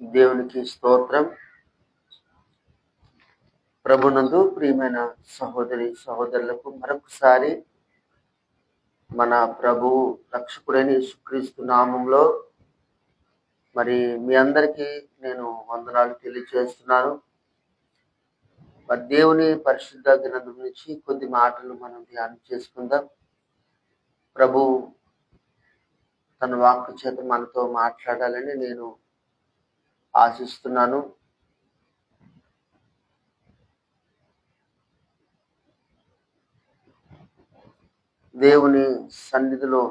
దేవునికి స్తోత్రం. ప్రభునందు ప్రియమైన సహోదరి సహోదరులకు మరొకసారి మన ప్రభు రక్షకుడైన యేసుక్రీస్తు నామంలో మరి మీ అందరికీ నేను వందనాలు తెలియజేస్తున్నాను. మరి దేవుని పరిశుద్ధ గ్రంథం నుంచి కొద్ది మాటలు మనం ధ్యానం చేసుకుందాం. ప్రభు తన వాక్కు చేత మనతో మాట్లాడాలని నేను ఆశిస్తున్నాను. దేవుని సన్నిధిలో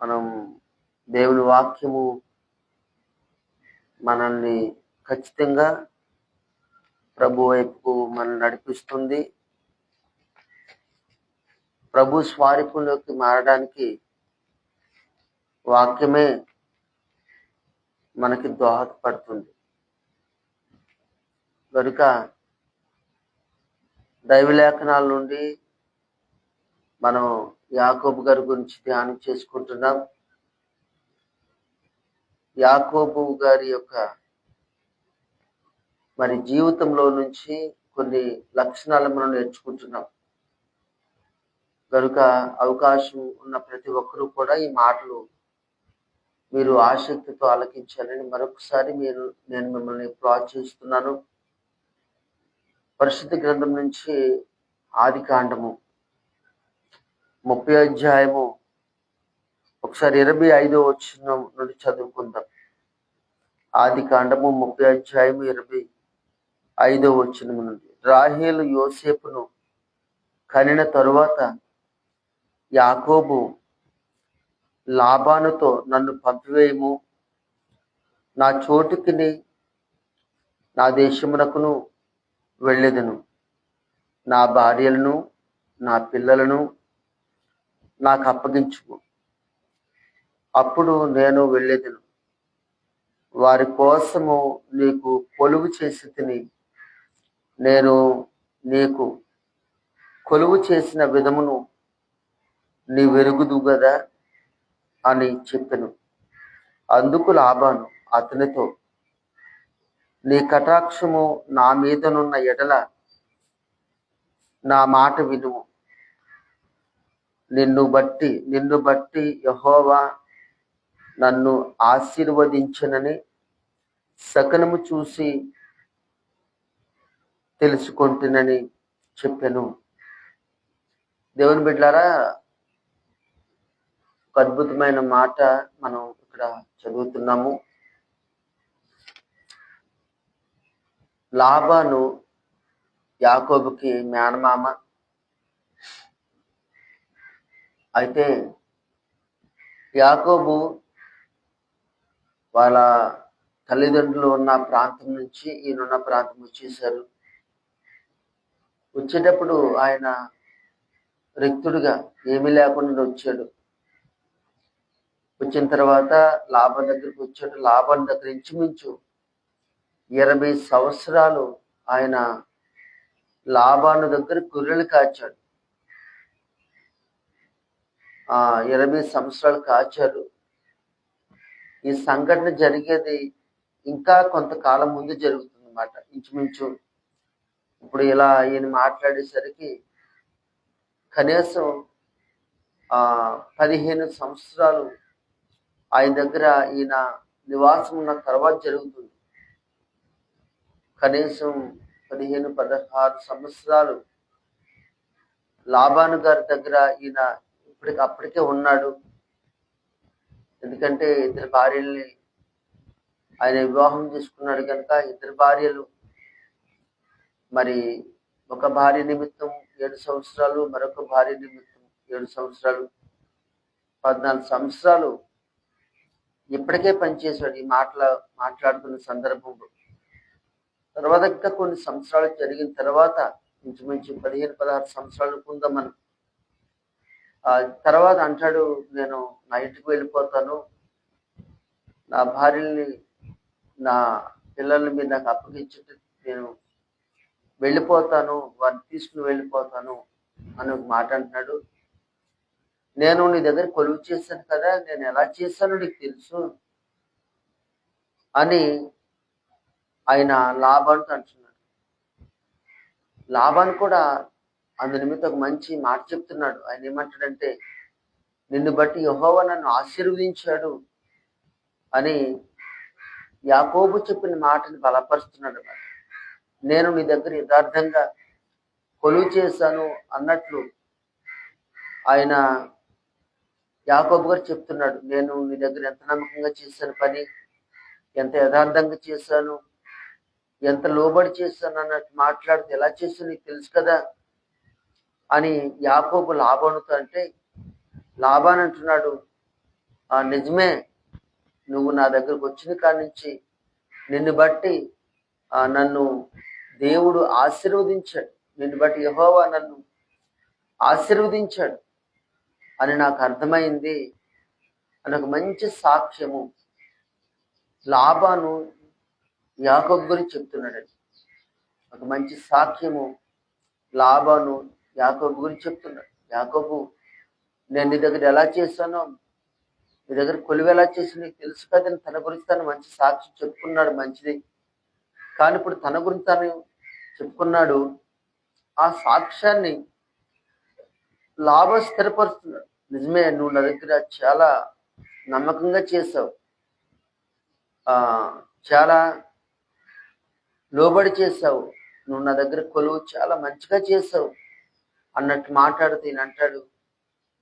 మనం దేవుని వాక్యము మనల్ని ఖచ్చితంగా ప్రభు వైపు మనం నడిపిస్తుంది. ప్రభు స్వారూప్యంలోకి మారడానికి వాక్యమే మనకి దోహదపడుతుంది. కనుక దైవలేఖనాల నుండి మనం యాకోబు గారి గురించి ధ్యానం చేసుకుంటున్నాం. యాకోబు గారి యొక్క మరి జీవితంలో నుంచి కొన్ని లక్షణాలు మనం నేర్చుకుంటున్నాం. కనుక అవకాశం ఉన్న ప్రతి ఒక్కరూ కూడా ఈ మాటలు మీరు ఆసక్తితో ఆలకించాలని మరొకసారి మీరు నేను మిమ్మల్ని ప్రోత్సహిస్తున్నాను పరిశుద్ధ గ్రంథం నుంచి ఆది కాండము ముప్పై అధ్యాయము ఒకసారి ఇరవై ఐదో వచ్చిన నుండి చదువుకుందాం. ఆది కాండము ముప్పై అధ్యాయము ఇరవై ఐదో వచ్చిన నుండి. రాహేలు యోసేపును కనిన తరువాత యాకోబు లాభానుతో నన్ను పంపివేయము. నా చోటుకి నా దేశమునకును వెళ్ళేదను. నా భార్యలను నా పిల్లలను నాకు అప్పగించుము. అప్పుడు నేను వెళ్ళేదను. వారి కోసము నీకు కొలువు చేసి తిని నేను నీకు కొలువు చేసిన విధమును నీ వెరుగుదు కదా అని చెప్పెను. అందుకు లాభాను అతనితో నీ కటాక్షము నా మీదనున్న ఎడల నా మాట వినుము. నిన్ను బట్టి నిన్ను బట్టి యహోవా నన్ను ఆశీర్వదించనని సకనము చూసి తెలుసుకుంటునని చెప్పాను. దేవుని బిడ్డారా ఒక అద్భుతమైన మాట మనం ఇక్కడ చదువుతున్నాము. లాభాను యాకోబుకి మేనమామ. అయితే యాకోబు వాళ్ళ తల్లిదండ్రులు ఉన్న ప్రాంతం నుంచి ఈయనున్న ప్రాంతం వచ్చేసారు వచ్చేటప్పుడు ఆయన రిక్తుడిగా ఏమీ లేకుండా వచ్చాడు. వచ్చిన తర్వాత లాభం దగ్గరికి వచ్చాడు. లాభం దగ్గర ఇంచుమించు ఇరవై సంవత్సరాలు ఆయన లాభాను దగ్గర గొర్రెలు కాచాడు. ఆ ఇరవై సంవత్సరాలు కాచారు ఈ సంఘటన జరిగేది ఇంకా కొంతకాలం ముందు జరుగుతుంది అన్నమాట ఇంచుమించు ఇప్పుడు ఇలా ఈయన మాట్లాడేసరికి కనీసం ఆ పదిహేను సంవత్సరాలు ఆయన దగ్గర ఈయన నివాసం ఉన్న తర్వాత జరుగుతుంది. కనీసం పదిహేను పదహారు సంవత్సరాలు లాభాను గారి దగ్గర ఈయన ఇప్పటికి అప్పటికే ఉన్నాడు. ఎందుకంటే ఇద్దరు భార్యల్ని ఆయన వివాహం చేసుకున్నాడు కనుక ఇద్దరు భార్యలు మరి ఒక భార్య నిమిత్తం ఏడు సంవత్సరాలు మరొక భార్య నిమిత్తం ఏడు సంవత్సరాలు. పద్నాలుగు సంవత్సరాలు ఇప్పటికే పనిచేశాడు ఈ మాటల మాట్లాడుతున్న సందర్భంలో తర్వాత ఇంకా కొన్ని సంవత్సరాలు జరిగిన తర్వాత ఇంచుమించు పదిహేను పదహారు సంవత్సరాలు ఉందాం మనం ఆ తర్వాత అంటాడు నేను నా ఇంటికి వెళ్ళిపోతాను. నా భార్యని నా పిల్లల్ని మీరు నాకు అప్పగించుంటే నేను వెళ్ళిపోతాను వారిని తీసుకుని వెళ్ళిపోతాను అని ఒక మాట అంటున్నాడు. నేను నీ దగ్గర కొలువు చేశాను కదా నేను ఎలా చేశానో నీకు తెలుసు అని ఆయన లాభానికి అంటున్నాడు. లాభాన్ని కూడా అందు నిమిత్తం ఒక మంచి మాట చెప్తున్నాడు. ఆయన ఏమంటాడంటే నిన్ను బట్టి యహోవ నన్ను ఆశీర్వదించాడు అని యాకోబు చెప్పిన మాటని బలపరుస్తున్నాడు అన్నమాట. నేను నీ దగ్గర యథార్థంగా కొలువు చేశాను అన్నట్లు ఆయన యాకోబు గారు చెప్తున్నాడు నేను నీ దగ్గర ఎంత నమ్మకంగా చేశాను? పని ఎంత యథార్థంగా చేశాను? ఎంత లోబడి చేశాను? అన్నట్టు మాట్లాడితే ఎలా చేశాను నీకు తెలుసు కదా? అని యాకోబు లాభానుతో అంటే లాభాన్ని అంటున్నాడు ఆ నిజమే నువ్వు నా దగ్గరకు వచ్చిన కాడి నుంచి నిన్ను బట్టి నన్ను దేవుడు ఆశీర్వదించాడు. నిన్ను బట్టి యహోవా నన్ను ఆశీర్వదించాడు. అని నాకు అర్థమైంది. అని ఒక మంచి సాక్ష్యము. లాభాను యాకబ్ గురించి చెప్తున్నాడండి. ఒక మంచి సాక్ష్యము లాభాను యాకబ్ గురించి చెప్తున్నాడు. యాకబు నేను నీ దగ్గర ఎలా చేశానో నీ దగ్గర కొలువు ఎలా చేసింది నీకు తెలుసు కదని తన గురించి తను మంచి సాక్ష్యం చెప్పుకున్నాడు మంచిది. కానీ ఇప్పుడు తన గురించి తను చెప్పుకున్నాడు. ఆ సాక్ష్యాన్ని లాభం స్థిరపరుస్తున్నాడు. నిజమే నువ్వు నా దగ్గర చాలా నమ్మకంగా చేసావు ఆ చాలా లోబడి చేసావు నువ్వు నా దగ్గర కొలువు చాలా మంచిగా చేసావు అన్నట్టు మాట్లాడుతూ ఈయన అంటాడు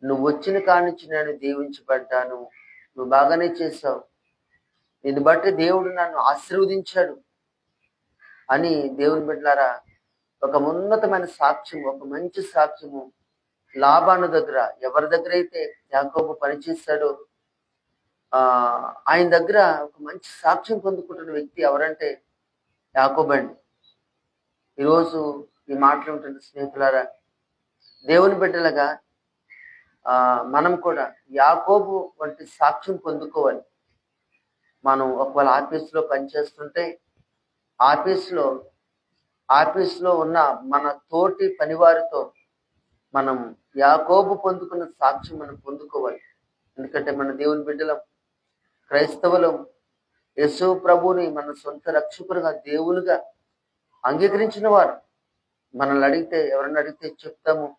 నువ్వు వచ్చిన కానించి నుంచి నేను దీవించబడ్డాను. నువ్వు బాగానే చేసావు దీన్ని బట్టి దేవుడు నన్ను ఆశీర్వదించాడు. అని దేవుని బిడ్డలారా ఒక ఉన్నతమైన సాక్ష్యం ఒక మంచి సాక్ష్యము లాభాను దగ్గర ఎవరి దగ్గర అయితే యాకోబు పనిచేస్తాడో ఆ ఆయన దగ్గర ఒక మంచి సాక్ష్యం పొందుకుంటున్న వ్యక్తి ఎవరంటే యాకోబండి ఈరోజు ఈ మాటలు ఉంటున్న స్నేహితులారా దేవుని బిడ్డలుగా ఆ మనం కూడా యాకోబు వంటి సాక్ష్యం పొందుకోవాలి. మనం ఒకవేళ ఆఫీస్లో పనిచేస్తుంటే ఆఫీస్లో ఆఫీస్లో ఉన్న మన తోటి పనివారితో మనం యాకోబు పొందుకున్న సాక్ష్యం మనం పొందుకోవాలి. ఎందుకంటే మన దేవుని బిడ్డలం క్రైస్తవులం యేసు ప్రభుని మన సొంత రక్షకులుగా దేవునిగా అంగీకరించిన వారు. మనల్ని అడిగితే ఎవరన్నా అడిగితే చెప్తాము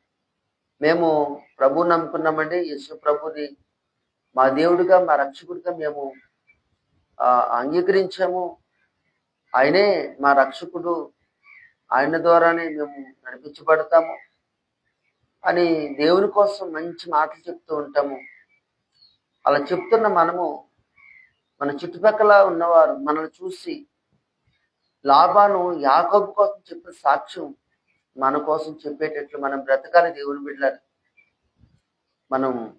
మేము ప్రభు నమ్ముకున్నామండి యేసు ప్రభుని మా దేవుడిగా మా రక్షకుడిగా మేము అంగీకరించాము. ఆయనే మా రక్షకుడు. ఆయన ద్వారానే మేము నడిపించబడతాము. అని దేవుని కోసం మంచి మాటలు చెప్తూ ఉంటాము. అలా చెప్తున్న మనము మన చుట్టుపక్కల ఉన్నవారు మనల్ని చూసి లాభాను యాకోబు కోసం చెప్పిన సాక్ష్యం మన కోసం చెప్పేటట్లు మనం బ్రతకాలి దేవుని బిడ్డలని. మనం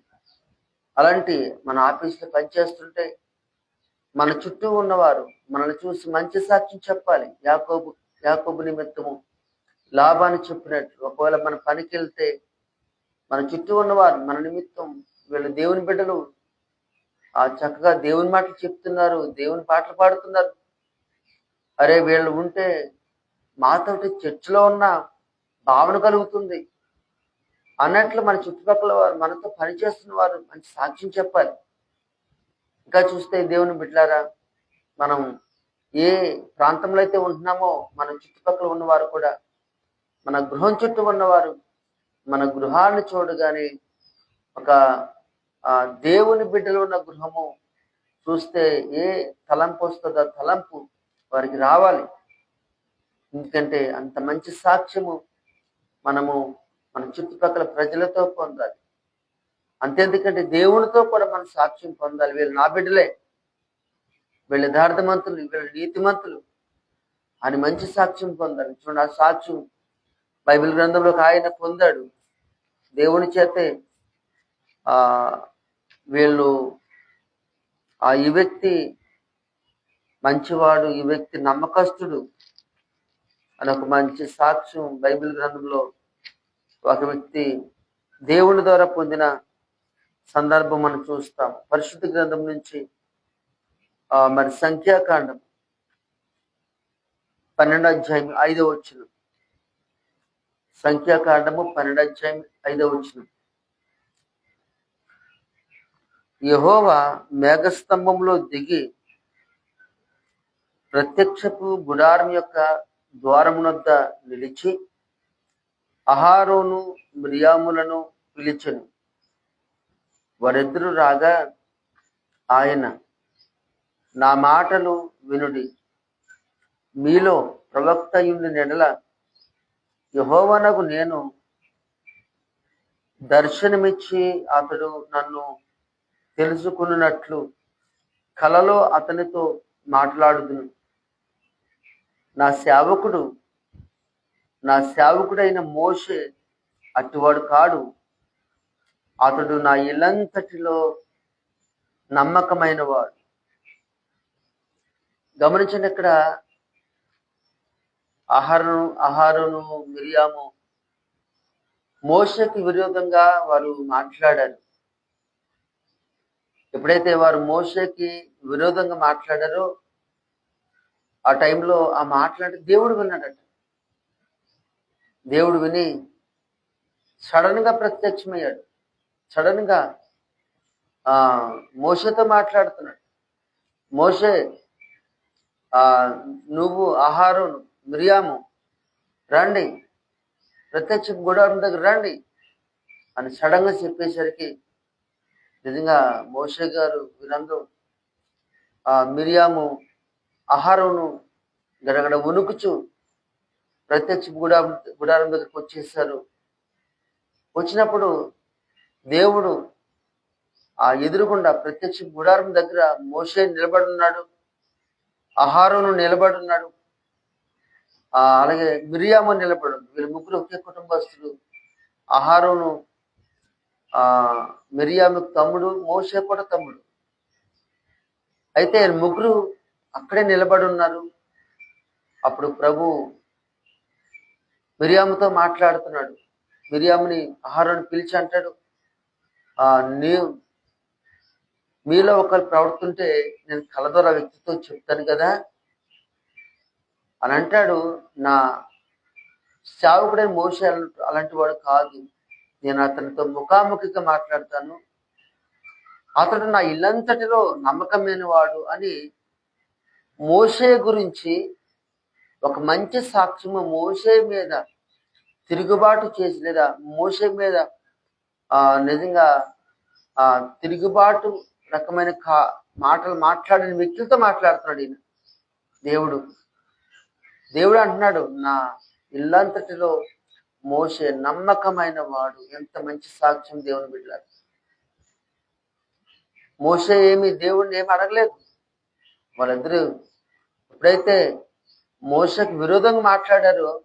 అలాంటి మన ఆఫీసులో పనిచేస్తుంటే మన చుట్టూ ఉన్నవారు మనల్ని చూసి మంచి సాక్ష్యం చెప్పాలి. యాకోబు యాకోబు నిమిత్తము లాభాన్ని చెప్పినట్లు ఒకవేళ మన పనికి వెళ్తే మన చుట్టూ ఉన్నవారు మన నిమిత్తం వీళ్ళు దేవుని బిడ్డలు. ఆ చక్కగా దేవుని మాటలు చెప్తున్నారు దేవుని పాటలు పాడుతున్నారు. అరే వీళ్ళు ఉంటే మాతోటి చర్చిలో ఉన్న భావన కలుగుతుంది. అన్నట్లు మన చుట్టుపక్కల వారు మనతో పనిచేస్తున్న వారు మంచి సాక్ష్యం చెప్పాలి. ఇంకా చూస్తే దేవుని బిడ్డలారా మనం ఏ ప్రాంతంలో అయితే ఉంటున్నామో మన చుట్టుపక్కల ఉన్నవారు కూడా మన గృహం చుట్టూ ఉన్నవారు మన గృహాన్ని చూడగానే ఒక దేవుని బిడ్డలు ఉన్న గృహము చూస్తే ఏ తలంపు వస్తుందో తలంపు వారికి రావాలి. ఎందుకంటే అంత మంచి సాక్ష్యము మనము మన చుట్టుపక్కల ప్రజలతో పొందాలి. అంతేందుకంటే దేవునితో కూడా మనం సాక్ష్యం పొందాలి. వీళ్ళు నా బిడ్డలే. వీళ్ళు యథార్థమంతులు వీళ్ళు నీతిమంతులు. అని మంచి సాక్ష్యం పొందాలి. చూడండి ఆ సాక్ష్యం బైబిల్ గ్రంథంలో ఆయన పొందాడు. దేవుని చేతే ఆ వీళ్ళు ఆ ఈ వ్యక్తి మంచివాడు ఈ వ్యక్తి నమ్మకస్తుడు అని ఒక మంచి సాక్ష్యం బైబిల్ గ్రంథంలో ఒక వ్యక్తి దేవుని ద్వారా పొందిన సందర్భం మనం చూస్తాం. పరిశుద్ధ గ్రంథం నుంచి ఆ మరి సంఖ్యాకాండం పన్నెండు అధ్యాయం ఐదో వచ్చిన సంఖ్యాకాండము పన్నెండు ఐదవ వచ్చిన యహోవా మేఘస్తంభంలో దిగి ప్రత్యక్షపు గుడారం యొక్క ద్వారమునొద్ద నిలిచి అహారోను మిరియాములను పిలిచెను. వారిద్దరు రాగా ఆయన నా మాటలు వినుడి. మీలో ప్రవక్త యుండి నెడల యహోవనకు నేను దర్శనమిచ్చి అతడు నన్ను తెలుసుకున్నట్లు కలలో అతనితో మాట్లాడుదును. నా సేవకుడు నా సేవకుడైన మోషే అటువాడు కాడు. అతడు నా ఇల్లంతటిలో నమ్మకమైన వాడు గమనించండి ఇక్కడ ఆహారం ఆహారను మిరియాము. మోషకి విరోధంగా వారు మాట్లాడారు. ఎప్పుడైతే వారు మోషకి విరోధంగా మాట్లాడారో ఆ టైంలో ఆ మాట్లాడి దేవుడు విన్నాడట. దేవుడు విని సడన్గా ప్రత్యక్షమయ్యాడు. సడన్గా ఆ మోషతో మాట్లాడుతున్నాడు. మోసే ఆ నువ్వు ఆహారం మిరియాము. రండి. ప్రత్యక్ష గుడారం దగ్గర రండి అని సడన్గా చెప్పేసరికి నిజంగా మోషే గారు వీరందరూ ఆ మిరియాము ఆహారంను గడగడ ఉనుకుచు ప్రత్యక్ష గుడారం గుడారం దగ్గరకు వచ్చేసారు. వచ్చినప్పుడు దేవుడు ఆ ఎదురుగుండా ప్రత్యక్ష గుడారం దగ్గర మోషే నిలబడి ఉన్నాడు. ఆహారం నిలబడి ఉన్నాడు. అలాగే మిరియాము నిలబడి ఉంది వీళ్ళు ముగ్గురు ఒకే కుటుంబస్తులు. ఆహారంను ఆ మిరియాముకు తమ్ముడు మోసే కూడా తమ్ముడు. అయితే ముగ్గురు అక్కడే నిలబడి ఉన్నారు. అప్పుడు ప్రభు మిరియాముతో మాట్లాడుతున్నాడు. మిరియాముని ఆహారాన్ని పిలిచి అంటాడు ఆ నీ మీలో ఒకరు ప్రవర్తుంటే నేను కలదొర వ్యక్తితో చెప్తాను కదా. అని అంటాడు నా సేవకుడైన మోసే అలాంటి వాడు కాదు. నేను అతనితో ముఖాముఖిగా మాట్లాడతాను. అతడు నా ఇల్లంతటిలో నమ్మకమైన వాడు అని మోషే గురించి ఒక మంచి సాక్ష్యము మోషే మీద తిరుగుబాటు చేసి లేదా మోషే మీద ఆ నిజంగా ఆ తిరుగుబాటు రకమైన కా మాటలు మాట్లాడిన వ్యక్తులతో మాట్లాడుతున్నాడు ఈయన. దేవుడు. దేవుడు అంటున్నాడు నా ఇల్లంతటిలో మోసే నమ్మకమైన వాడు. ఎంత మంచి సాక్ష్యం దేవుని బిడ్డారు మోసే ఏమి దేవుడిని ఏమి అడగలేదు. వాళ్ళిద్దరూ ఎప్పుడైతే మోసకు విరోధంగా మాట్లాడారో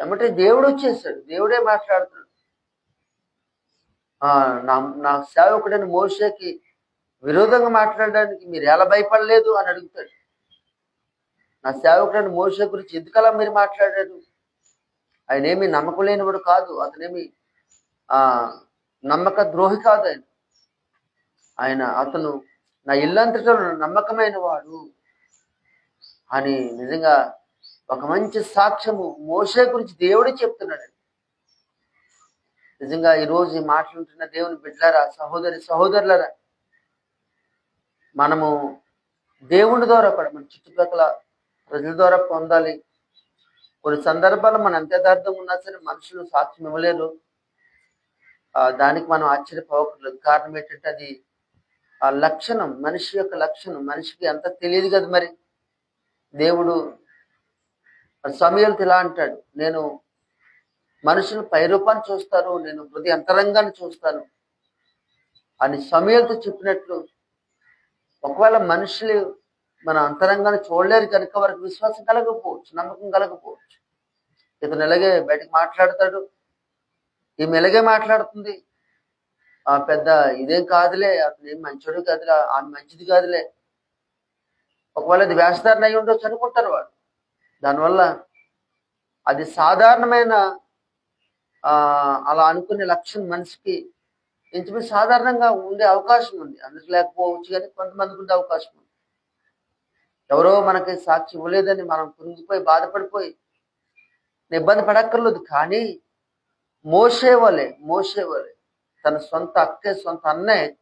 ఏమంటే దేవుడు వచ్చేసాడు. దేవుడే మాట్లాడుతున్నాడు. ఆ నా నా సేవకుడైన మోసకి విరోధంగా మాట్లాడడానికి మీరు ఎలా భయపడలేదు? అని అడుగుతాడు. నా సేవకుడైన మోస గురించి ఎందుకలా మీరు మాట్లాడారు? ఆయన ఏమి నమ్మకం లేనివాడు కాదు. అతనేమి ఆ నమ్మక ద్రోహి కాదు ఆయన. ఆయన అతను నా ఇల్లంతటో నమ్మకమైన వాడు అని నిజంగా ఒక మంచి సాక్ష్యము మోసే గురించి దేవుడే చెప్తున్నాడు. నిజంగా ఈరోజు ఈ మాట్లాడుతున్న దేవుని బిడ్డలారా సహోదరి సహోదరులరా మనము దేవుని ద్వారా కూడా మన చుట్టుపక్కల ప్రజల ద్వారా పొందాలి. కొన్ని సందర్భాలు మన ఎంత యథార్థం ఉన్నా సరే మనుషులు సాక్ష్యం ఇవ్వలేరు. దానికి మనం ఆశ్చర్యపోవట్లేదు కారణం ఏంటంటే అది ఆ లక్షణం మనిషి యొక్క లక్షణం. మనిషికి అంత తెలియదు కదా మరి. దేవుడు సమయాలతో ఇలా అంటాడు. నేను మనుషులు పైరూపాన్ని చూస్తాను నేను హృదయ అంతరంగాన్ని చూస్తాను. అని సమయాలతో చెప్పినట్లు ఒకవేళ మనుషులు మన అంతరంగాన్ని చూడలేరు కనుక వారికి విశ్వాసం కలగకపోవచ్చు నమ్మకం కలగకపోవచ్చు. ఇతను ఇలాగే బయటకు మాట్లాడతాడు. ఈమె ఇలాగే మాట్లాడుతుంది. ఆ పెద్ద ఇదేం కాదులే అతను ఏం మంచోడు కాదులే ఆమె మంచిది కాదులే. ఒకవేళ అది వేషధారణ అయి ఉండొచ్చు అనుకుంటారు వాడు దానివల్ల అది సాధారణమైన ఆ అలా అనుకునే లక్ష్యం మనిషికి ఇంచుమించు సాధారణంగా ఉండే అవకాశం ఉంది. అందరికి లేకపోవచ్చు కానీ కొంతమందికి ఉండే అవకాశం ఉంది. ఎవరో మనకి సాక్షి ఇవ్వలేదని మనం కుంగిపోయి బాధపడిపోయి ఇబ్బంది పడక్కర్లేదు. కానీ మోసేవలే మోసేవలే తన సొంత అక్కే సొంత అన్నే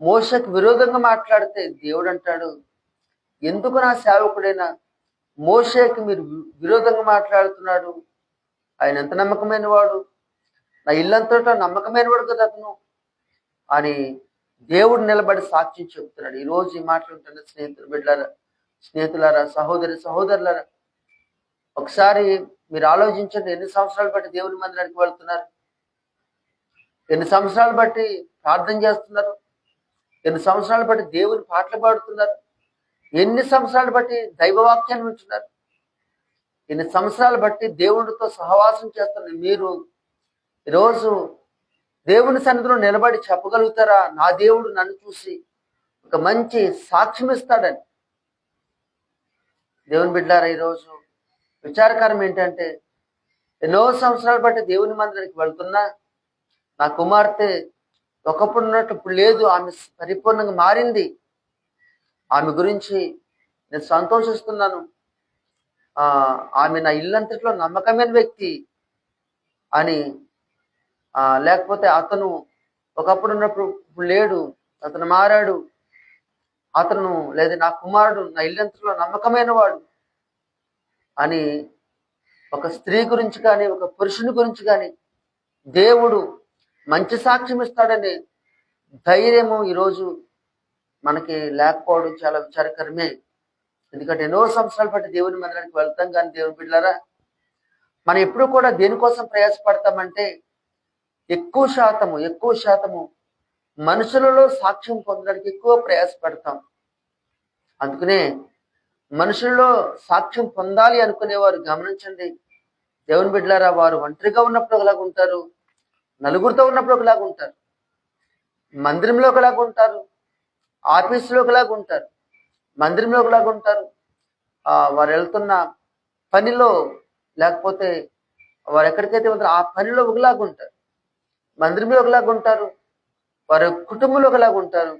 మోసకు విరోధంగా మాట్లాడితే దేవుడు అంటాడు ఎందుకు నా సేవకుడైన మోషేకి మీరు విరోధంగా మాట్లాడుతున్నాడు? ఆయన ఎంత నమ్మకమైన వాడు నా ఇల్లంతటా నమ్మకమైన వాడు కదా అతను. అని దేవుడు నిలబడి సాక్ష్యం చెబుతున్నాడు. ఈ రోజు ఈ మాటలు ఉంటున్న స్నేహితులు బిడ్డారా స్నేహితులారా సహోదరి సహోదరులారా ఒకసారి మీరు ఆలోచించండి ఎన్ని సంవత్సరాలు బట్టి దేవుని మందిరానికి వెళ్తున్నారు? ఎన్ని సంవత్సరాలు బట్టి ప్రార్థన చేస్తున్నారు? ఎన్ని సంవత్సరాలు బట్టి దేవుని పాటలు పాడుతున్నారు? ఎన్ని సంవత్సరాలు బట్టి దైవవాక్యాన్ని వింటున్నారు? ఎన్ని సంవత్సరాలు బట్టి దేవుడితో సహవాసం చేస్తున్న మీరు ఈరోజు దేవుని సన్నిధిలో నిలబడి చెప్పగలుగుతారా? నా దేవుడు నన్ను చూసి ఒక మంచి సాక్ష్యం ఇస్తాడని. దేవుని బిడ్డారా ఈరోజు విచారకరం ఏంటంటే ఎన్నో సంవత్సరాలు బట్టి దేవుని మందిరానికి వెళ్తున్నా నా కుమార్తె ఒకప్పుడు ఉన్నట్టు ఇప్పుడు లేదు ఆమె పరిపూర్ణంగా మారింది. ఆమె గురించి నేను సంతోషిస్తున్నాను. ఆ ఆమె నా ఇల్లంతట్లో నమ్మకమైన వ్యక్తి అని లేకపోతే అతను ఒకప్పుడు ఉన్నప్పుడు ఇప్పుడు లేడు అతను మారాడు. అతను లేదా నా కుమారుడు నా ఇల్లంతలో నమ్మకమైన వాడు అని ఒక స్త్రీ గురించి కానీ ఒక పురుషుని గురించి కానీ దేవుడు మంచి సాక్ష్యం ఇస్తాడని ధైర్యము ఈరోజు మనకి లేకపోవడం చాలా విచారకరమే. ఎందుకంటే ఎన్నో సంవత్సరాలు పాటు దేవుని మందిరానికి వెళ్తాం కానీ దేవుని బిడ్డలారా మనం ఎప్పుడు కూడా దేనికోసం ప్రయాసపడతామంటే ఎక్కువ శాతము ఎక్కువ శాతము మనుషులలో సాక్ష్యం పొందడానికి ఎక్కువ ప్రయాసపడతాం. అందుకనే మనుషుల్లో సాక్ష్యం పొందాలి అనుకునేవారు గమనించండి. దేవుని బిడ్డలారా వారు ఒంటరిగా ఉన్నప్పుడు ఒకలాగా ఉంటారు. నలుగురితో ఉన్నప్పుడు ఒకలాగా ఉంటారు. మందిరంలో ఒకలాగా ఉంటారు. ఆఫీసులో ఒకలాగా ఉంటారు. మందిరంలో ఒకలాగా ఉంటారు. వారు వెళ్తున్న పనిలో లేకపోతే వారు ఎక్కడికైతే వెళ్తారో ఆ పనిలో ఒకలాగా ఉంటారు. మందిరంలో ఒకలాగా ఉంటారు. వారు కుటుంబంలో ఒకలాగా ఉంటారు.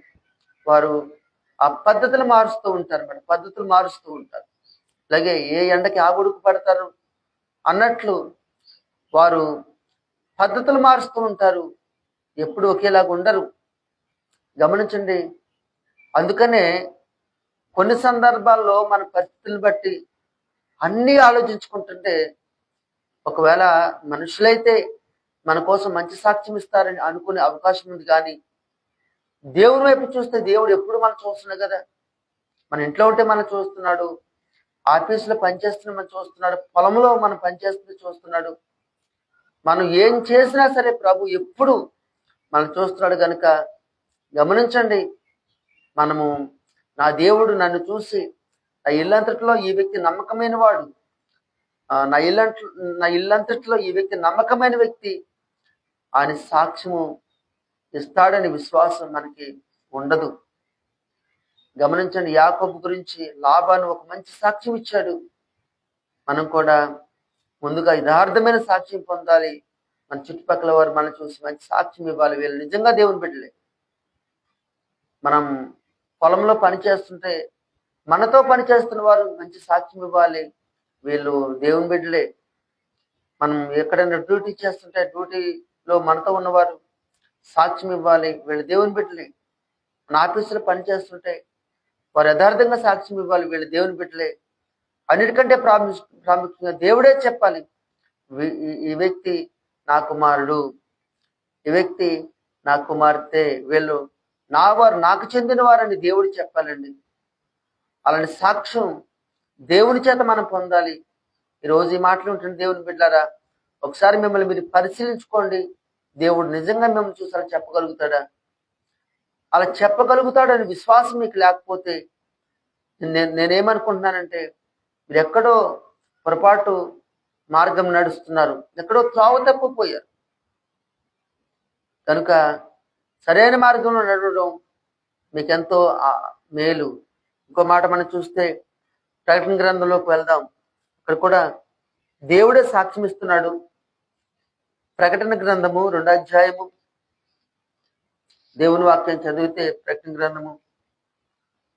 వారు ఆ పద్ధతులు మారుస్తూ ఉంటారు అన్నమాట పద్ధతులు మారుస్తూ ఉంటారు. అలాగే ఏ ఎండకి ఆ పడతారు అన్నట్లు వారు పద్ధతులు మారుస్తూ ఉంటారు. ఎప్పుడు ఒకేలాగా ఉండరు. గమనించండి. అందుకనే కొన్ని సందర్భాల్లో మన పరిస్థితులను బట్టి అన్నీ ఆలోచించుకుంటుంటే ఒకవేళ మనుషులైతే మన కోసం మంచి సాక్ష్యం ఇస్తారని అనుకునే అవకాశం ఉంది కానీ దేవుని వైపు చూస్తే దేవుడు ఎప్పుడు మనం చూస్తున్నాడు కదా? మన ఇంట్లో ఉంటే మనం చూస్తున్నాడు. ఆఫీసులో పనిచేస్తున్న మనం చూస్తున్నాడు. పొలంలో మనం పనిచేస్తుంటే చూస్తున్నాడు. మనం ఏం చేసినా సరే ప్రభు ఎప్పుడు మనం చూస్తున్నాడు కనుక గమనించండి. మనము నా దేవుడు నన్ను చూసి నా ఇల్లంతటిలో ఈ వ్యక్తి నమ్మకమైన వాడు. ఆ, నా ఇల్లంట నా ఇల్లంతటిలో ఈ వ్యక్తి నమ్మకమైన వ్యక్తి. ఆయన సాక్ష్యము ఇస్తాడని విశ్వాసం మనకి ఉండదు. గమనించండి యాకోబు గురించి లాభాన్ని ఒక మంచి సాక్ష్యం ఇచ్చాడు. మనం కూడా ముందుగా యథార్థమైన సాక్ష్యం పొందాలి. మన చుట్టుపక్కల వారు మనం చూసి మంచి సాక్ష్యం ఇవ్వాలి. వీళ్ళు నిజంగా దేవుని బిడ్డలే. మనం పొలంలో పని చేస్తుంటే మనతో పని చేస్తున్న వారు మంచి సాక్ష్యం ఇవ్వాలి. వీళ్ళు దేవుని బిడ్డలే. మనం ఎక్కడైనా డ్యూటీ చేస్తుంటే డ్యూటీ లో మనతో ఉన్నవారు సాక్ష్యం ఇవ్వాలి వీళ్ళు దేవుని బిడ్డలే. మన ఆఫీసులో పని చేస్తుంటే వారు యథార్థంగా సాక్ష్యం ఇవ్వాలి వీళ్ళు దేవుని బిడ్డలే. అన్నిటికంటే ప్రాముఖ్య ప్రాముఖ్యంగా దేవుడే చెప్పాలి ఈ- వ్యక్తి నా కుమారుడు ఈ వ్యక్తి నా కుమార్తె వీళ్ళు నా వారు నాకు చెందిన వారని దేవుడు చెప్పాలండి. అలాంటి సాక్ష్యం దేవుని చేత మనం పొందాలి. ఈరోజు ఈ మాటలు ఉంటుంది దేవుని బిడ్డారా ఒకసారి మిమ్మల్ని మీరు పరిశీలించుకోండి. దేవుడు నిజంగా మేము చూసి చెప్పగలుగుతాడా? అలా చెప్పగలుగుతాడని విశ్వాసం మీకు లేకపోతే నేను నేనేమనుకుంటున్నానంటే మీరు ఎక్కడో పొరపాటు మార్గం నడుస్తున్నారు. ఎక్కడో త్రోవ తప్పిపోయారు. కనుక సరైన మార్గంలో నడవడం మీకు ఎంతో మేలు. ఇంకో మాట మనం చూస్తే ప్రకటన గ్రంథంలోకి వెళ్దాం. ఇక్కడ కూడా దేవుడే సాక్ష్యం ఇస్తున్నాడు ప్రకటన గ్రంథము రెండో అధ్యాయము దేవుని వాక్యం చదివితే ప్రకటన గ్రంథము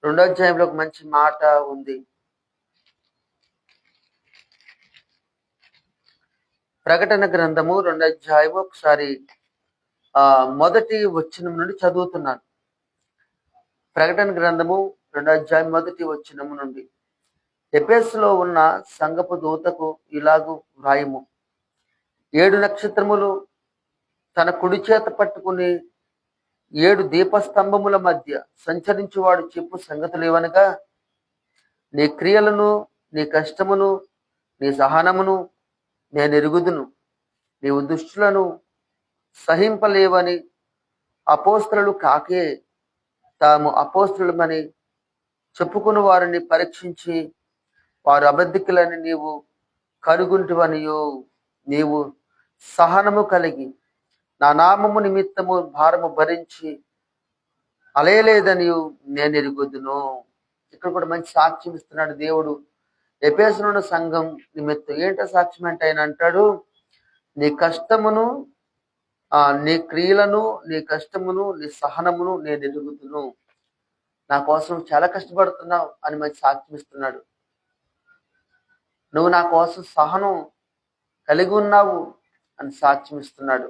రెండో అధ్యాయంలో ఒక మంచి మాట ఉంది. ప్రకటన గ్రంథము రెండో అధ్యాయము ఒకసారి ఆ మొదటి వచ్చినం నుండి చదువుతున్నాను. ప్రకటన గ్రంథము రెండో అధ్యాయం మొదటి వచ్చినము నుండి. ఎపెస్లో ఉన్న సంగపు దూతకు ఇలాగు వ్రాయము. ఏడు నక్షత్రములు తన కుడి చేత పట్టుకుని ఏడు దీపస్తంభముల మధ్య సంచరించువాడు చెప్పు సంగతులు ఏవనగా? నీ క్రియలను నీ కష్టమును నీ సహనమును నేను ఎరుగుదును. నీవు దుష్టులను సహింపలేవని అపోస్తులు కాకే తాము అపోస్తులమని చెప్పుకుని వారిని పరీక్షించి వారు అబద్ధికులని నీవు కనుగుంటువనియో నీవు సహనము కలిగి నా నామము నిమిత్తము భారము భరించి అలయలేదని నేను ఎరుగుదును. ఇక్కడ కూడా మంచి సాక్ష్యం ఇస్తున్నాడు దేవుడు. ఎపేసనున్న సంఘం నిమిత్తం ఏంటో సాక్ష్యం అంటే ఆయన అంటాడు నీ కష్టమును నీ క్రియలను నీ కష్టమును నీ సహనమును నేను ఎదుగుతును నా కోసం చాలా కష్టపడుతున్నావు అని మంచి సాక్ష్యం ఇస్తున్నాడు. నువ్వు నా కోసం సహనం కలిగి ఉన్నావు. అని సాక్ష్యం ఇస్తున్నాడు.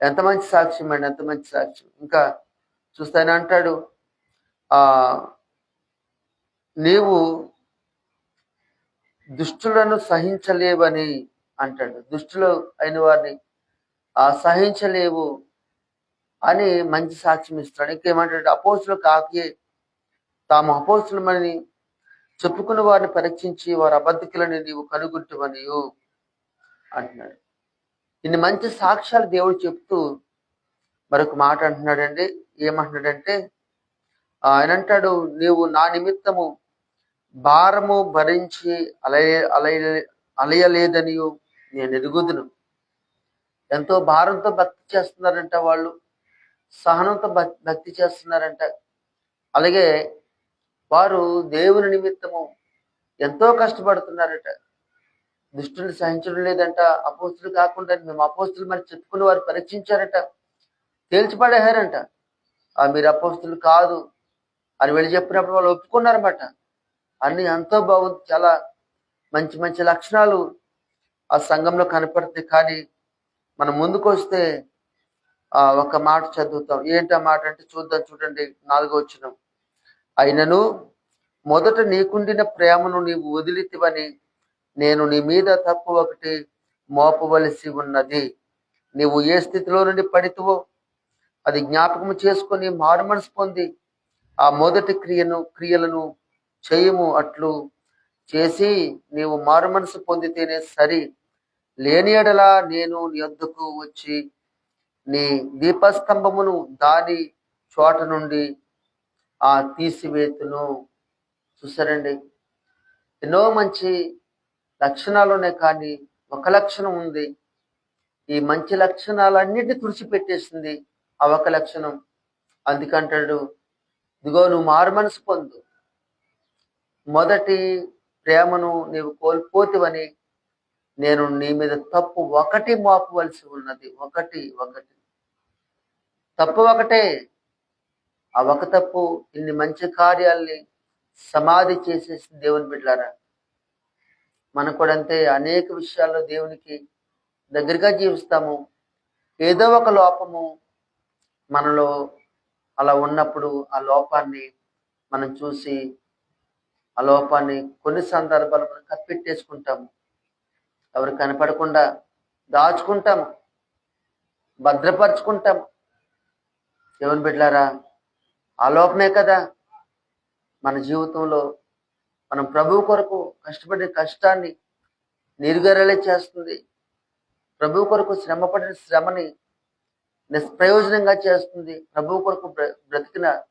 ఎంత మంచి సాక్ష్యం అండి ఎంత మంచి సాక్ష్యం. ఇంకా చూస్తే ఆయన అంటాడు ఆ నీవు దుష్టులను సహించలేవని అంటాడు. దుష్టులు అయిన వారిని ఆ సహించలేవు అని మంచి సాక్ష్యం ఇస్తాడు ఇంకేమంటాడు అపోసులు కాకి తాము అపోసులమని చెప్పుకున్న వారిని పరీక్షించి వారి అబద్ధికులని నీవు కనుగొట్టువనియు అంటున్నాడు. ఇన్ని మంచి సాక్ష్యాలు దేవుడు చెప్తూ మరొక మాట అంటున్నాడండి. ఏమంటున్నాడంటే ఆయన అంటాడు నీవు నా నిమిత్తము భారము భరించి అలయ అలయ అలయలేదని నేను ఎరుగుదును. ఎంతో భారంతో భక్తి చేస్తున్నారంట వాళ్ళు. సహనంతో భక్తి చేస్తున్నారంట. అలాగే వారు దేవుని నిమిత్తము ఎంతో కష్టపడుతున్నారట. దుష్టులు సహించడం లేదంట. అపోస్తులు కాకుండా మేము అపోస్తులు మరి చెప్పుకుని వారు పరీక్షించారట. తేల్చిపడేశారంట. ఆ మీరు అపోస్తులు కాదు అని వెళ్ళి చెప్పినప్పుడు వాళ్ళు ఒప్పుకున్నారన్నమాట. అన్ని ఎంతో బాగుంది. చాలా మంచి మంచి లక్షణాలు ఆ సంఘంలో కనపడతాయి. కానీ మనం ముందుకు వస్తే ఆ ఒక మాట చదువుతాం. ఏంటి ఆ మాట అంటే చూద్దాం చూడండి. నాలుగో వచ్చిన అయినను మొదట నీకుండిన ప్రేమను నీవు వదిలితివని నేను నీ మీద తప్పు ఒకటి మోపవలసి ఉన్నది. నీవు ఏ స్థితిలో నుండి పడితువో అది జ్ఞాపకం చేసుకొని మారు మనసు పొంది ఆ మొదటి క్రియను క్రియలను చేయము అట్లు చేసి నీవు మారు మనసు పొందితేనే సరి. లేని ఎడలా నేను నీ వద్దకు వచ్చి నీ దీపస్తంభమును దాని చోట నుండి ఆ తీసివేతును. చూసారండి ఎన్నో మంచి లక్షణాలునే కానీ ఒక లక్షణం ఉంది. ఈ మంచి లక్షణాలన్నిటిని తుడిచిపెట్టేసింది ఆ ఒక లక్షణం. అందుకంటాడు ఇదిగో నువ్వు మారు మనసు పొందు. మొదటి ప్రేమను నీవు కోల్పోతివని నేను నీ మీద తప్పు ఒకటి మోపవలసి ఉన్నది. ఒకటి ఒకటి. తప్పు ఒకటే. ఆ ఒక తప్పు ఇన్ని మంచి కార్యాల్ని సమాధి చేసేసి దేవుని బిడ్డారా మనకు కూడా అంతే అనేక విషయాల్లో దేవునికి దగ్గరగా జీవిస్తాము. ఏదో ఒక లోపము మనలో అలా ఉన్నప్పుడు ఆ లోపాన్ని మనం చూసి ఆ లోపాన్ని కొన్ని సందర్భాలు మనం కప్పెట్టేసుకుంటాము. ఎవరు కనపడకుండా దాచుకుంటాము. భద్రపరుచుకుంటాము. దేవుని బిడ్డారా ఆ లోపమే కదా మన జీవితంలో మనం ప్రభువు కొరకు కష్టపడిన కష్టాన్ని నిరుగరలే చేస్తుంది. ప్రభు కొరకు శ్రమపడిన శ్రమని నిష్ప్రయోజనంగా చేస్తుంది. ప్రభు కొరకు బ్ర- బ్రతికిన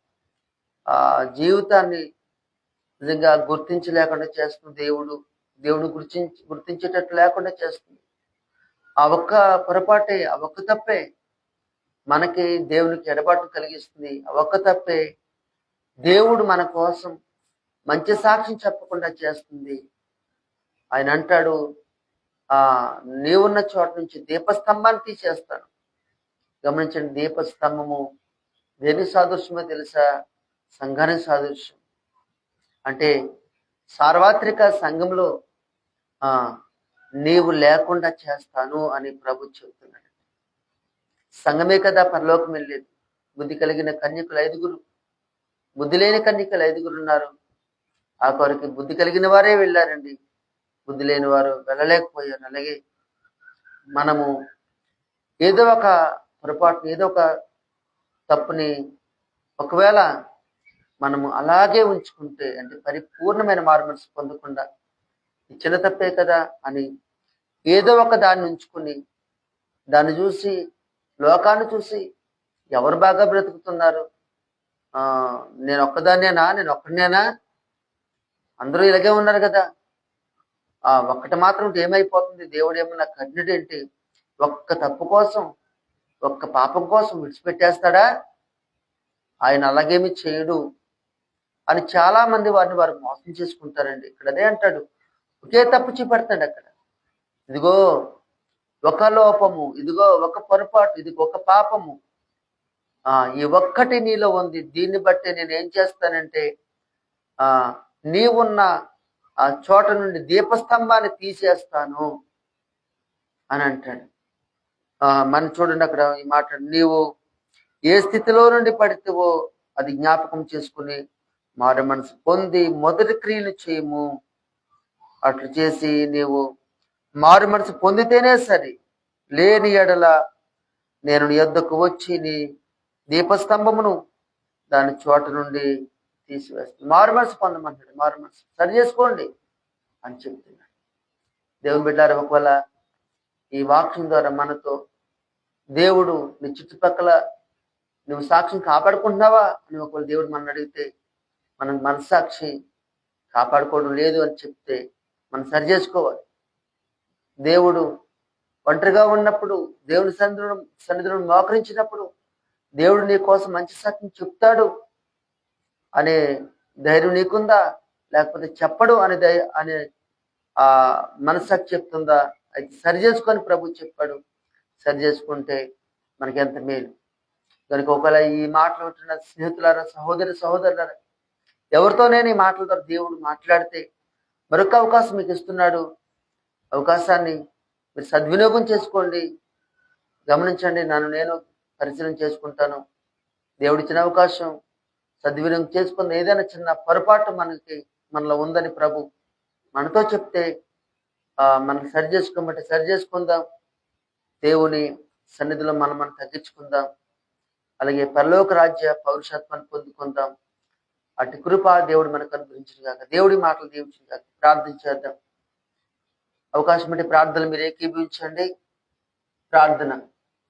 ఆ జీవితాన్ని నిజంగా గుర్తించలేకుండా చేస్తుంది. దేవుడు దేవుడు గుర్తించి గుర్తించేటట్టు లేకుండా చేస్తుంది. ఆ ఒక్క పొరపాటే ఆ ఒక్క తప్పే మనకి దేవునికి ఎడబాటు కలిగిస్తుంది. ఆ ఒక్క తప్పే దేవుడు మన కోసం మంచి సాక్ష్యం చెప్పకుండా చేస్తుంది. ఆయన అంటాడు ఆ నీవున్న చోట నుంచి దీపస్తంభాన్ని తీసేస్తాను. గమనించండి దీపస్తంభము దేని సాదృశ్యమో తెలుసా? సంఘానికి సాదృశ్యం. అంటే సార్వత్రిక సంఘంలో ఆ నీవు లేకుండా చేస్తాను అని ప్రభు చెబుతున్నాడు. సంఘమే కదా పరలోకం వెళ్ళేది. బుద్ధి కలిగిన కన్యకులు ఐదుగురు బుద్ధి లేని కన్యకలు ఐదుగురు ఉన్నారు. ఆ కొరికి బుద్ధి కలిగిన వారే వెళ్ళారండి. బుద్ధి లేని వారు వెళ్ళలేకపోయారు. అలాగే మనము ఏదో ఒక పొరపాటుని ఏదో ఒక తప్పుని ఒకవేళ మనము అలాగే ఉంచుకుంటే అంటే పరిపూర్ణమైన మార్మల్స్ పొందకుండా చిన్న తప్పే కదా అని ఏదో ఒక దాన్ని ఉంచుకుని దాన్ని చూసి లోకాన్ని చూసి ఎవరు బాగా బ్రతుకుతున్నారు? నేను ఒక్కదాన్నేనా? నేను ఒక్కడినేనా? అందరూ ఇలాగే ఉన్నారు కదా. ఆ ఒక్కటి మాత్రం ఏమైపోతుంది? దేవుడు ఏమన్నా కఠినడేంటి ఒక్క తప్పు కోసం ఒక్క పాపం కోసం విడిచిపెట్టేస్తాడా? ఆయన అలాగేమి చేయడు అని చాలా మంది వారిని వారు మోసం చేసుకుంటారండి. ఇక్కడ అదే అంటాడు. ఒకే తప్పు చూపెడతాడు అక్కడ. ఇదిగో ఒక లోపము ఇదిగో ఒక పొరపాటు ఇది ఒక పాపము. ఆ ఈ ఒక్కటి నీలో ఉంది. దీన్ని బట్టి నేను ఏం చేస్తానంటే ఆ నీవున్న ఆ చోట నుండి దీపస్తంభాన్ని తీసేస్తాను అని అంటాడు. ఆ మన చూడండి అక్కడ ఈ మాట నీవు ఏ స్థితిలో నుండి పడితేవో అది జ్ఞాపకం చేసుకుని మారు మనసు పొంది మొదటి క్రియలు చేయము. అట్లు చేసి నీవు మారు మనసు పొందితేనే సరి. లేని ఎడల నేను నీ యొద్దకు వచ్చి నీ దీపస్తంభమును దాని చోట నుండి తీసివేస్తుంది. మారు పొందమంటాడు మారు సరి చేసుకోండి అని చెప్తున్నాడు దేవుని బిడ్డారు ఒకవేళ ఈ వాక్యం ద్వారా మనతో దేవుడు నీ చుట్టుపక్కల నువ్వు సాక్ష్యం కాపాడుకుంటున్నావా అని ఒకవేళ దేవుడు మనం అడిగితే మనం మనస్సాక్షి కాపాడుకోవడం లేదు అని చెప్తే మనం సరి చేసుకోవాలి. దేవుడు ఒంటరిగా ఉన్నప్పుడు దేవుని సన్నిధులను సన్నిధులను మోకరించినప్పుడు దేవుడు నీ కోసం మంచి సాక్ష్యం చెప్తాడు. అనే ధైర్యం నీకుందా? లేకపోతే చెప్పడు అనే ధై అనే ఆ మనసాకి చెప్తుందా? అయితే సరి చేసుకొని ప్రభు చెప్పాడు. సరి చేసుకుంటే మనకి ఎంత మేలు. కనుక ఒకవేళ ఈ మాటలు వింటున్న స్నేహితులారా సహోదరి సహోదరులారా నేను ఈ మాటల ద్వారా దేవుడు మాట్లాడితే మరొక అవకాశం మీకు ఇస్తున్నాడు. అవకాశాన్ని మీరు సద్వినియోగం చేసుకోండి. గమనించండి నన్ను నేను పరిశీలన చేసుకుంటాను. దేవుడిచ్చిన అవకాశం సద్వినియోగం చేసుకున్న ఏదైనా చిన్న పొరపాటు మనకి మనలో ఉందని ప్రభు మనతో చెప్తే ఆ మనం సరి చేసుకోమంటే సరి చేసుకుందాం. దేవుని సన్నిధిలో మనం మనం తగ్గించుకుందాం. అలాగే పరలోక రాజ్య పౌరుషత్వాన్ని పొందుకుందాం. అటు కృప దేవుడు మనకు అనుగ్రహించిన కాక దేవుడి మాటలు దీవించిన కాక ప్రార్థన చేద్దాం. అవకాశం ఉంటే ప్రార్థనలు మీరు ఏకీభవించండి. ప్రార్థన.